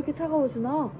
이렇게 차가워지나?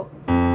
う？